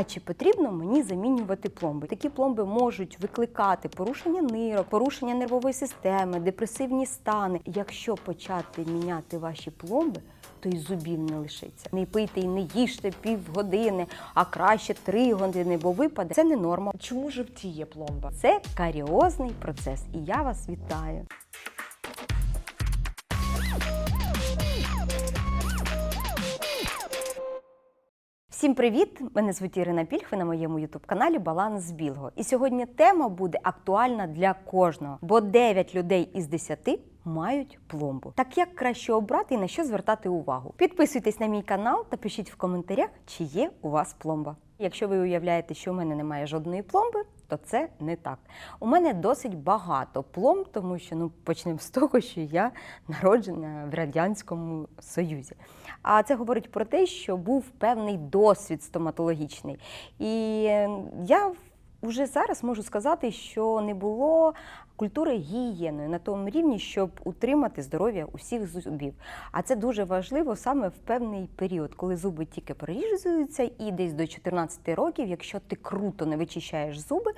А чи потрібно мені замінювати пломби? Такі пломби можуть викликати порушення нирок, порушення нервової системи, депресивні стани. Якщо почати міняти ваші пломби, то й зубів не лишиться. Не пийте і не їжте півгодини, а краще три години, бо випаде. Це не норма. Чому жовтіє пломба? Це каріозний процес, і я вас вітаю. Всім привіт! Мене звуть Ірина Пільх, ви на моєму ютуб-каналі Баланс Білого. І сьогодні тема буде актуальна для кожного, бо 9 людей із 10 мають пломбу. Так як краще обрати і на що звертати увагу? Підписуйтесь на мій канал та пишіть в коментарях, чи є у вас пломба. Якщо ви уявляєте, що у мене немає жодної пломби, то це не так. У мене досить багато пломб, тому що ну почнемо з того, що я народжена в радянському союзі. А це говорить про те, що був певний досвід стоматологічний. І я вже зараз можу сказати, що не було культури гігієною на тому рівні, щоб утримати здоров'я усіх зубів. А це дуже важливо саме в певний період, коли зуби тільки прорізуються, і десь до 14 років, якщо ти круто не вичищаєш зуби.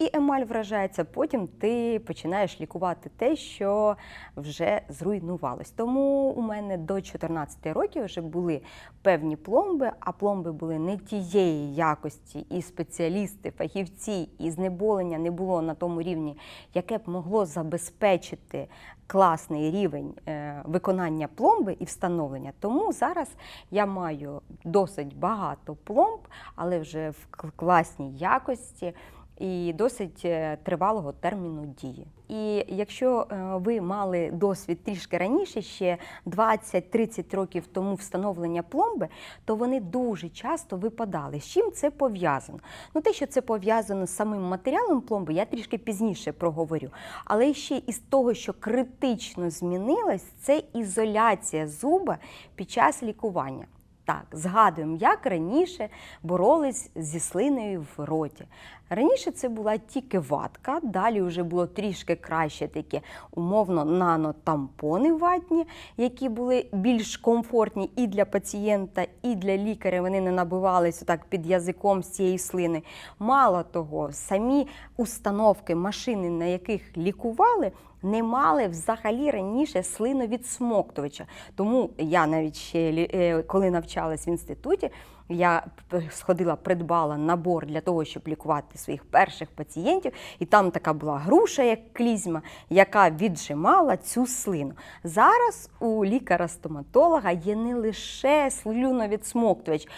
І емаль вражається, потім ти починаєш лікувати те, що вже зруйнувалось. Тому у мене до 14 років вже були певні пломби, а пломби були не тієї якості, і спеціалісти, фахівці, і знеболення не було на тому рівні, яке б могло забезпечити класний рівень е, виконання пломби і встановлення. Тому зараз я маю досить багато пломб, але вже в класній якості і досить е, тривалого терміну дії. І якщо е, ви мали досвід трішки раніше, ще 20-30 років тому встановлення пломби, то вони дуже часто випадали. З чим це пов'язано? Ну, те, що це пов'язано з самим матеріалом пломби, я трішки пізніше проговорю. Але ще із того, що критично змінилось, це ізоляція зуба під час лікування. Так, згадуємо, як раніше боролись зі слиною в роті. Раніше це була тільки ватка, далі вже було трішки краще такі умовно нанотампони ватні, які були більш комфортні і для пацієнта, і для лікаря. Вони не набивались отак під язиком з цієї слини. Мало того, самі установки, машини, на яких лікували, не мали взагалі раніше слиновідсмоктувача. Тому я навіть ще е, коли навчалась в інституті, я сходила, придбала набор для того, щоб лікувати своїх перших пацієнтів, і там така була груша, як клізма, яка віджимала цю слину. Зараз у лікаря-стоматолога є не лише слюновідсмоктувач,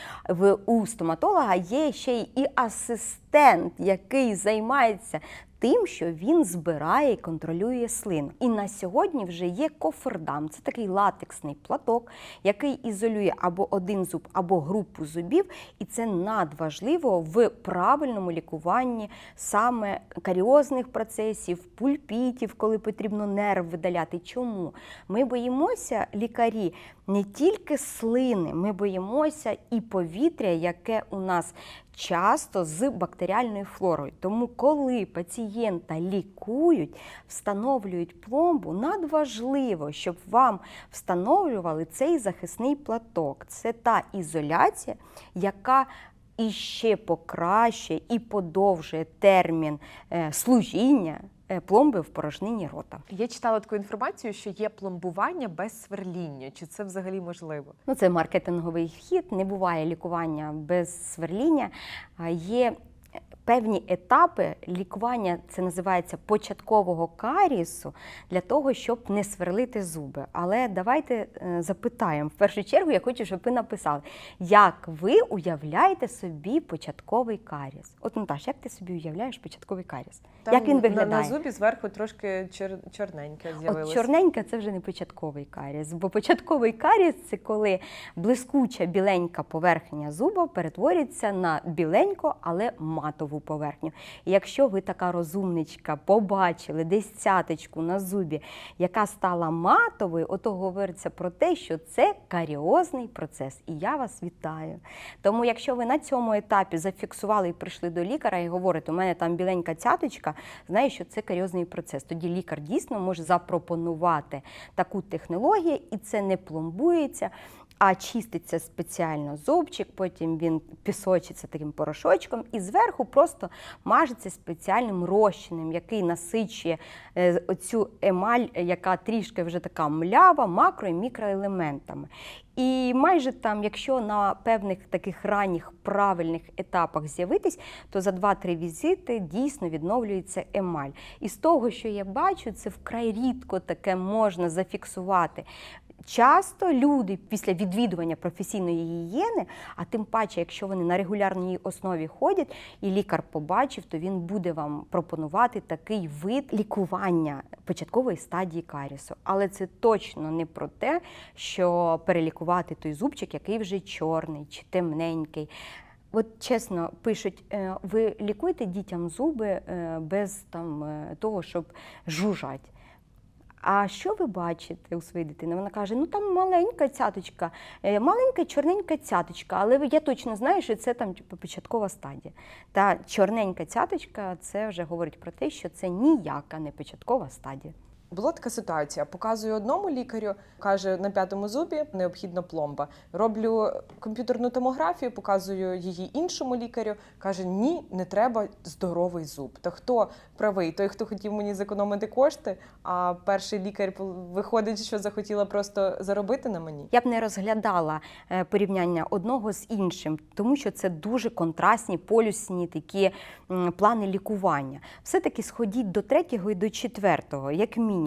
у стоматолога є ще й асистент, який займається тим, що він збирає і контролює слину. І на сьогодні вже є кофердам. Це такий латексний платок, який ізолює або один зуб, або групу зубів. І це надважливо в правильному лікуванні саме каріозних процесів, пульпітів, коли потрібно нерв видаляти. Чому? Ми боїмося лікарі не тільки слини, ми боїмося і повітря, яке у нас часто з бактеріальною флорою. Тому, коли пацієнта лікують, встановлюють пломбу, надважливо, щоб вам встановлювали цей захисний платок. Це та ізоляція, яка іще покращує і подовжує термін е, служіння пломби в порожнині рота. Я читала таку інформацію, що є пломбування без сверління. Чи це взагалі можливо? Ну, це маркетинговий вхід, не буває лікування без сверління. Є певні етапи лікування, це називається початкового карісу, для того, щоб не сверлити зуби. Але давайте е, запитаємо. В першу чергу я хочу, щоб ви написали, як ви уявляєте собі початковий каріс. От Наташ, як ти собі уявляєш початковий каріс? як він виглядає? На, зубі зверху трошки чор- чорненьке з'явилося. От чорненька це вже не початковий каріс, бо початковий каріс це коли блискуча біленька поверхня зуба перетворюється на біленьку, але матову поверхню. І якщо ви така розумничка побачили десь цяточку на зубі, яка стала матовою, ото говориться про те, що це каріозний процес. І я вас вітаю. Тому, якщо ви на цьому етапі зафіксували і прийшли до лікаря і говорите, у мене там біленька цяточка, знаю, що це каріозний процес. Тоді лікар дійсно може запропонувати таку технологію, і це не пломбується. А чиститься спеціально зубчик, потім він пісочиться таким порошочком, і зверху просто мажеться спеціальним розчином, який насичує е, оцю емаль, яка трішки вже така млява, макро і мікроелементами. І майже там, якщо на певних таких ранніх правильних етапах з'явитись, то за 2-3 візити дійсно відновлюється емаль. І з того, що я бачу, це вкрай рідко таке можна зафіксувати. Часто люди після відвідування професійної гігієни, а тим паче, якщо вони на регулярній основі ходять, і лікар побачив, то він буде вам пропонувати такий вид лікування початкової стадії карісу. Але це точно не про те, що перелікувати той зубчик, який вже чорний чи темненький. От чесно пишуть, е, ви лікуєте дітям зуби е, без там е, того, щоб жужжать. А що ви бачите у своїй дитини? Вона каже: ну там маленька цяточка, е, маленька чорненька цяточка, але я точно знаю, що це там типу, початкова стадія. Та чорненька цяточка це вже говорить про те, що це ніяка не початкова стадія. Була така ситуація. Показую одному лікарю, каже, на п'ятому зубі необхідна пломба. Роблю комп'ютерну томографію, показую її іншому лікарю. каже: ні, не треба здоровий зуб. Та хто правий? Той, хто хотів мені зекономити кошти, а перший лікар виходить, що захотіла просто заробити на мені. Я б не розглядала е, порівняння одного з іншим, тому що це дуже контрастні, полюсні такі плани лікування. Все-таки сходіть до третього і до четвертого, як мінімум.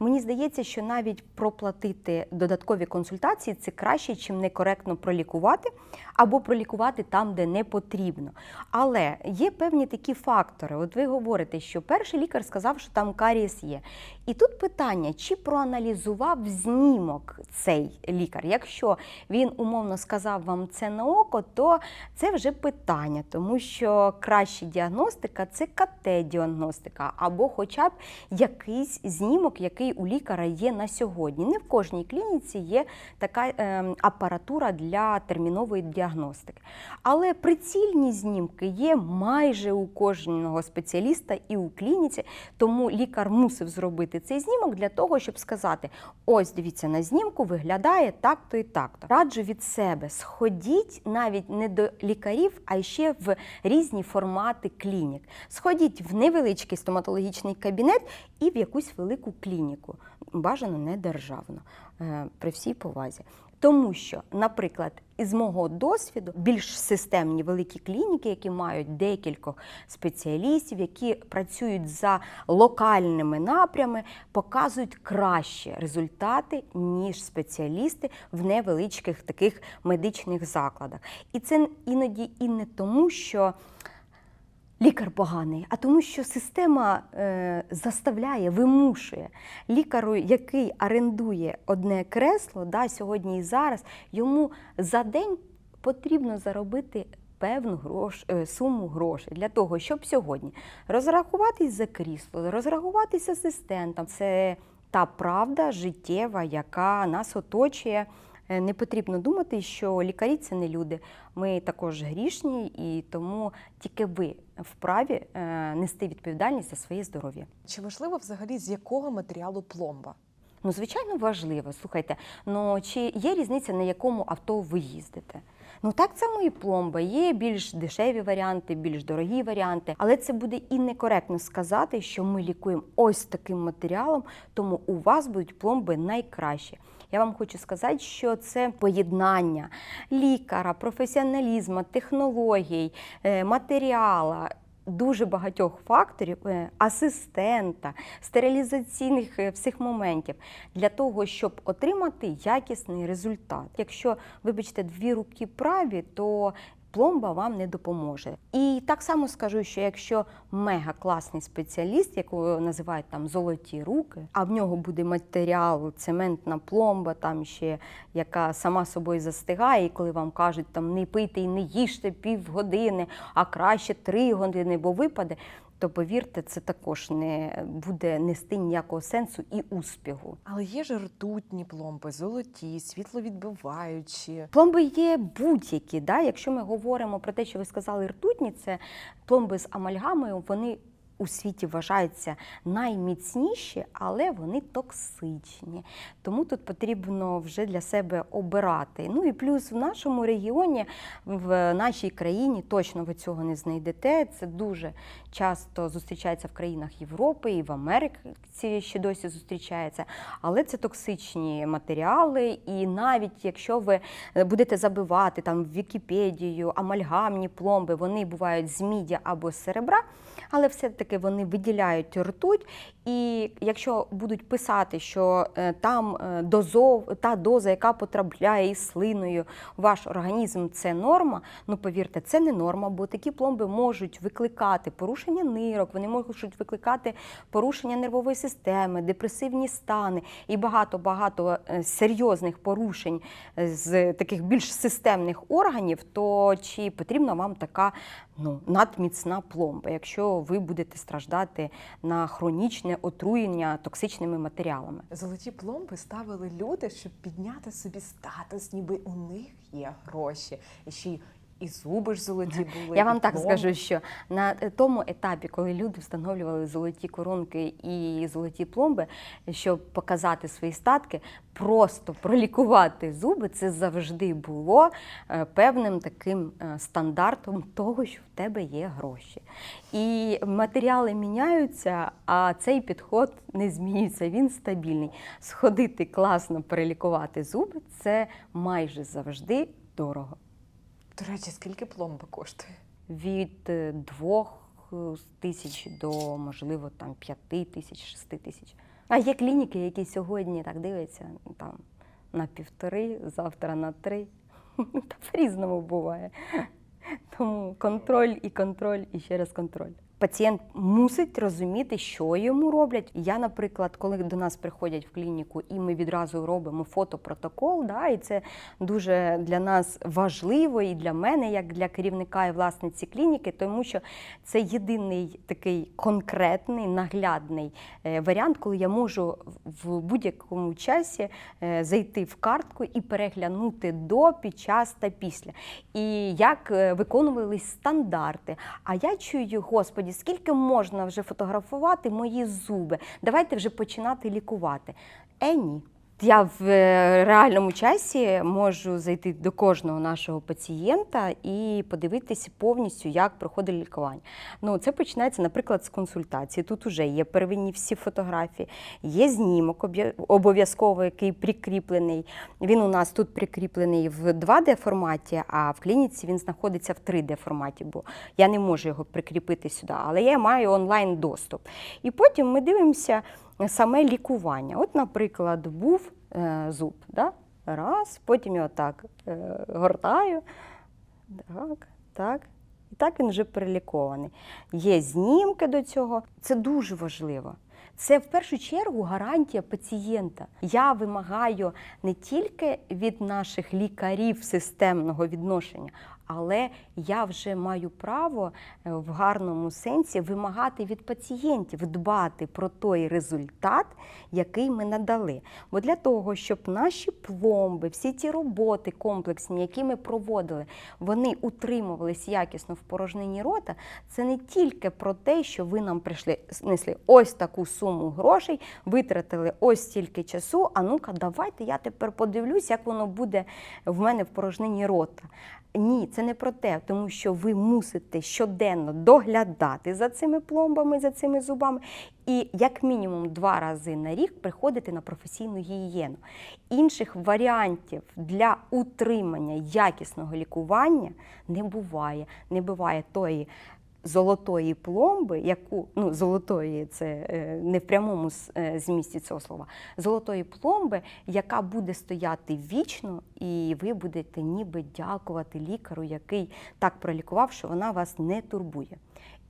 Мені здається, що навіть проплатити додаткові консультації це краще, чим некоректно пролікувати або пролікувати там, де не потрібно. Але є певні такі фактори. От ви говорите, що перший лікар сказав, що там карієс є. І тут питання, чи проаналізував знімок цей лікар? Якщо він умовно сказав вам це на око, то це вже питання, тому що краща діагностика це КТ-діагностика, або хоча б якийсь знімок, який у лікаря є на сьогодні. Не в кожній клініці є така е, апаратура для термінової діагностики. Але прицільні знімки є майже у кожного спеціаліста і у клініці, тому лікар мусив зробити цей знімок для того, щоб сказати: ось дивіться, на знімку виглядає так-то і так-то. Раджу від себе, сходіть навіть не до лікарів, а ще в різні формати клінік. Сходіть в невеличкий стоматологічний кабінет і в якусь велику клініку, бажано не державну, е, при всій повазі. Тому що, наприклад, із мого досвіду більш системні великі клініки, які мають декількох спеціалістів, які працюють за локальними напрями, показують кращі результати, ніж спеціалісти в невеличких таких медичних закладах. І це іноді і не тому, що лікар поганий, а тому, що система е, заставляє, вимушує лікару, який орендує одне кресло, да, сьогодні і зараз, йому за день потрібно заробити. Певну грош, е, суму грошей для того, щоб сьогодні розрахуватись за крісло, розрахуватись асистентом. Це та правда життєва, яка нас оточує. Е, Не потрібно думати, що лікарі це не люди. Ми також грішні, і тому тільки ви вправі е, нести відповідальність за своє здоров'я. Чи важливо взагалі з якого матеріалу пломба? Ну, звичайно, важливо. Слухайте, ну чи є різниця, на якому авто ви їздите? Ну так само і пломба. Є більш дешеві варіанти, більш дорогі варіанти, але це буде і некоректно сказати, що ми лікуємо ось таким матеріалом, тому у вас будуть пломби найкращі. Я вам хочу сказати, що це поєднання лікара, професіоналізму, технологій, матеріалу. матеріала. Дуже багатьох факторів, е, асистента, стерилізаційних е, всіх моментів для того, щоб отримати якісний результат. Якщо, вибачте, дві руки праві, то пломба вам не допоможе. І так само скажу, що якщо мега класний спеціаліст, якого називають там золоті руки, а в нього буде матеріал, цементна пломба, там ще яка сама собою застигає, і коли вам кажуть, там не пийте і не їжте півгодини, а краще три години, бо випаде. То повірте, це також не буде нести ніякого сенсу і успіху. Але є ж ртутні пломби, золоті, світловідбиваючі. Пломби є будь-які. Да? Якщо ми говоримо про те, що ви сказали ртутні, це пломби з амальгамою, вони у світі вважаються найміцніші, але вони токсичні. Тому тут потрібно вже для себе обирати. Ну і плюс в нашому регіоні, в нашій країні точно ви цього не знайдете. Це дуже часто зустрічається в країнах Європи і в Америці ще досі зустрічається. Але це токсичні матеріали, і навіть якщо ви будете забивати там в Вікіпедію амальгамні пломби, вони бувають з мідя або з серебра, але все-таки вони виділяють ртуть. І якщо будуть писати, що е, там е, дозов, та доза, яка потрапляє із слиною ваш організм, це норма. Ну повірте, це не норма, бо такі пломби можуть викликати порушення нирок, вони можуть викликати порушення нервової системи, депресивні стани і багато багато е, серйозних порушень з таких більш системних органів. То чи потрібна вам така ну надміцна пломба, якщо ви будете страждати на хронічне отруєння токсичними матеріалами? Золоті пломби ставили люди, щоб підняти собі статус, ніби у них є гроші. І ще й і зуби ж золоті були. Я вам так скажу, що на тому етапі, коли люди встановлювали золоті коронки і золоті пломби, щоб показати свої статки, просто пролікувати зуби, це завжди було е, певним таким е, стандартом того, що в тебе є гроші. І матеріали міняються, а цей підход не змінюється, він стабільний. Сходити класно перелікувати зуби це майже завжди дорого. До речі, скільки пломба коштує? від е, двох е, тисяч до, можливо, там п'яти тисяч, шести тисяч. А є клініки, які сьогодні так дивляться там на півтори, завтра на три. Та по-різному буває. Тому контроль і контроль, і ще раз контроль. Пацієнт мусить розуміти, що йому роблять. Я, наприклад, коли до нас приходять в клініку, і ми відразу робимо фотопротокол, да, і це дуже для нас важливо, і для мене, як для керівника і власниці клініки, тому що це єдиний такий конкретний, наглядний е, варіант, коли я можу в будь-якому часі е, зайти в картку і переглянути до, під час та після. І як е, виконувались стандарти. А я чую, господі, скільки можна вже фотографувати мої зуби? Давайте вже починати лікувати. Е, ні. Я в е, реальному часі можу зайти до кожного нашого пацієнта і подивитися повністю, як проходить лікування. Ну, це починається, наприклад, з консультації. Тут вже є первинні всі фотографії, є знімок обов'язково, який прикріплений. Він у нас тут прикріплений в 2D форматі, а в клініці він знаходиться в 3D форматі, бо я не можу його прикріпити сюди, але я маю онлайн доступ. І потім ми дивимося саме лікування. От, наприклад, був е, зуб, да? раз, потім його так е, гортаю, так, так. І так він вже перелікований. Є знімки до цього. Це дуже важливо. Це в першу чергу гарантія пацієнта. Я вимагаю не тільки від наших лікарів системного відношення, але я вже маю право е, в гарному сенсі вимагати від пацієнтів дбати про той результат, який ми надали. Бо для того, щоб наші пломби, всі ті роботи комплексні, які ми проводили, вони утримувались якісно в порожнині рота, це не тільки про те, що ви нам прийшли, несли ось таку суму грошей, витратили ось стільки часу. А ну-ка, давайте я тепер подивлюсь, як воно буде в мене в порожнині рота. Ні, це не про те, тому що ви мусите щоденно доглядати за цими пломбами, за цими зубами, і як мінімум два рази на рік приходити на професійну гігієну. Інших варіантів для утримання якісного лікування не буває. Не буває тої золотої пломби, яку ну золотої це е, не в прямому е, змісті цього слова, золотої пломби, яка буде стояти вічно, і ви будете ніби дякувати лікару, який так пролікував, що вона вас не турбує.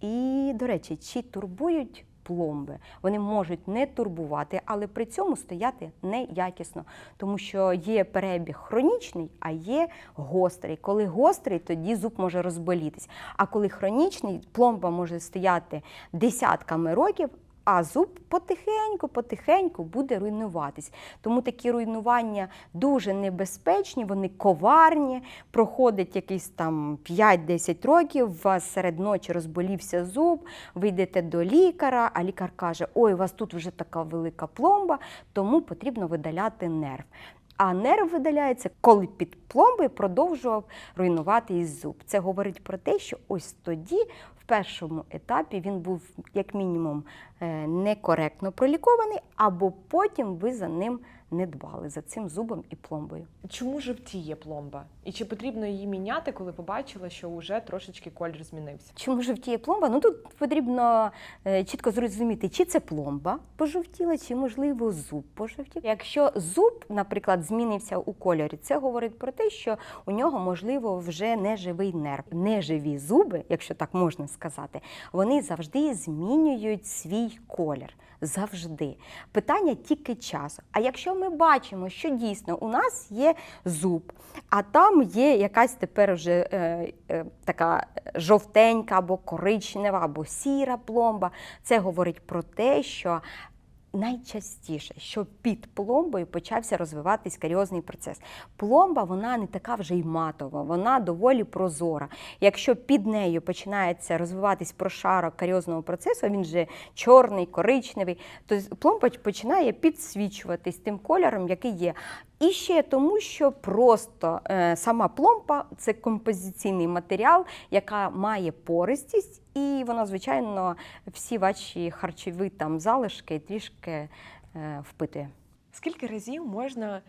І, до речі, чи турбують пломби? Вони можуть не турбувати, але при цьому стояти неякісно, тому що є перебіг хронічний, а є гострий. Коли гострий, тоді зуб може розболітись. А коли хронічний, пломба може стояти десятками років. А зуб потихеньку, потихеньку буде руйнуватись. Тому такі руйнування дуже небезпечні, вони коварні. Проходить якийсь там 5-10 років, у вас серед ночі розболівся зуб, ви йдете до лікаря, а лікар каже: Ой, у вас тут вже така велика пломба, тому потрібно видаляти нерв. А нерв видаляється, коли під пломбою продовжував руйнуватись зуб. Це говорить про те, що ось тоді, першому етапі, він був як мінімум е, некоректно пролікований, або потім ви за ним не дбали за цим зубом і пломбою. Чому жовтіє пломба? І чи потрібно її міняти, коли побачила, що вже трошечки колір змінився? Чому жовтіє пломба? Ну тут потрібно е, чітко зрозуміти, чи це пломба пожовтіла, чи можливо зуб пожовтів. Якщо зуб, наприклад, змінився у кольорі, це говорить про те, що у нього можливо вже неживий нерв. Неживі зуби, якщо так можна сказати, вони завжди змінюють свій колір. Завжди питання тільки часу. А якщо ми бачимо, що дійсно у нас є зуб, а там є якась тепер вже е, е, така жовтенька або коричнева, або сіра пломба, це говорить про те, що найчастіше, що під пломбою почався розвиватись каріозний процес. Пломба вона не така вже й матова, вона доволі прозора. Якщо під нею починається розвиватись прошарок каріозного процесу, він же чорний, коричневий, то пломба починає підсвічуватись тим кольором, який є. І ще тому, що просто е, сама пломба це композиційний матеріал, яка має пористість, і вона, звичайно, всі ваші харчові там залишки трішки е, впитує. Скільки разів можна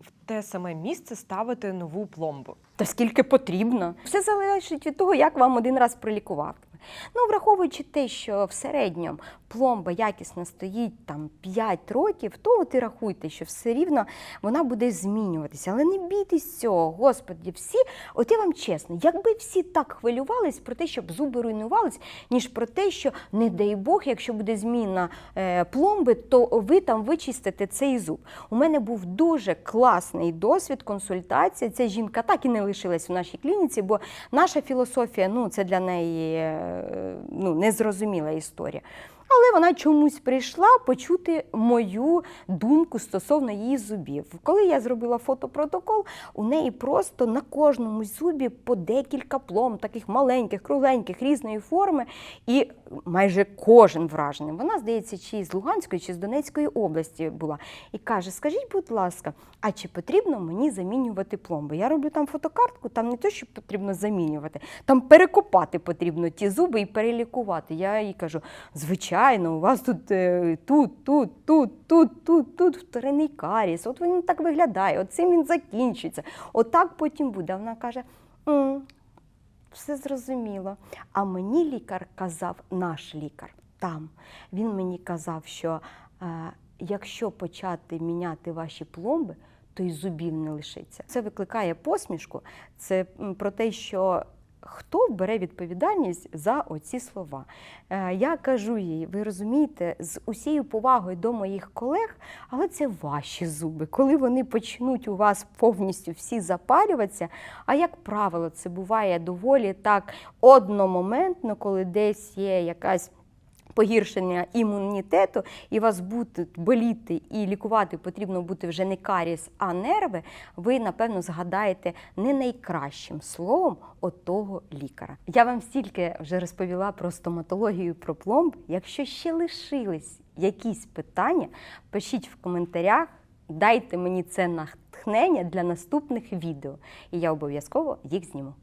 в те саме місце ставити нову пломбу? Та скільки потрібно. Все залежить від того, як вам один раз пролікувати. Ну, враховуючи те, що в середньому пломба якісно стоїть там 5 років, то от і рахуйте, що все рівно вона буде змінюватися. Але не бійтесь цього, господі, всі, от я вам чесно, якби всі так хвилювались про те, щоб зуби руйнувались, ніж про те, що, не дай Бог, якщо буде зміна е, пломби, то ви там вичистите цей зуб. У мене був дуже класний досвід, консультація. Ця жінка так і не лишилась в нашій клініці, бо наша філософія ну, це для неї е, ну, незрозуміла історія. Але вона чомусь прийшла почути мою думку стосовно її зубів. Коли я зробила фотопротокол, у неї просто на кожному зубі по декілька плом, таких маленьких, кругленьких, різної форми, і майже кожен вражений. Вона, здається, чи з Луганської, чи з Донецької області була. І каже: Скажіть, будь ласка, а чи потрібно мені замінювати пломби? Я роблю там фотокартку, там не те, що потрібно замінювати, там перекопати потрібно ті зуби і перелікувати. Я їй кажу: звичайно, у вас тут, е, тут, тут, тут, тут, тут, тут вторинний каріс, от він так виглядає, от цим він закінчиться. Отак потім буде. Вона каже. «М, все зрозуміло. А мені лікар казав, наш лікар там. Він мені казав, що е, якщо почати міняти ваші пломби, то й зубів не лишиться. Це викликає посмішку. Це про те, що хто бере відповідальність за оці слова. Е, я кажу їй, ви розумієте, з усією повагою до моїх колег, але це ваші зуби. Коли вони почнуть у вас повністю всі запалюватися, а як правило, це буває доволі так одномоментно, коли десь є якась. Погіршення імунітету, і вас будуть боліти і лікувати потрібно бути вже не каріс, а нерви, ви, напевно, згадаєте не найкращим словом отого лікаря. Я вам стільки вже розповіла про стоматологію, про пломб. Якщо ще лишились якісь питання, пишіть в коментарях, дайте мені це натхнення для наступних відео, і я обов'язково їх зніму.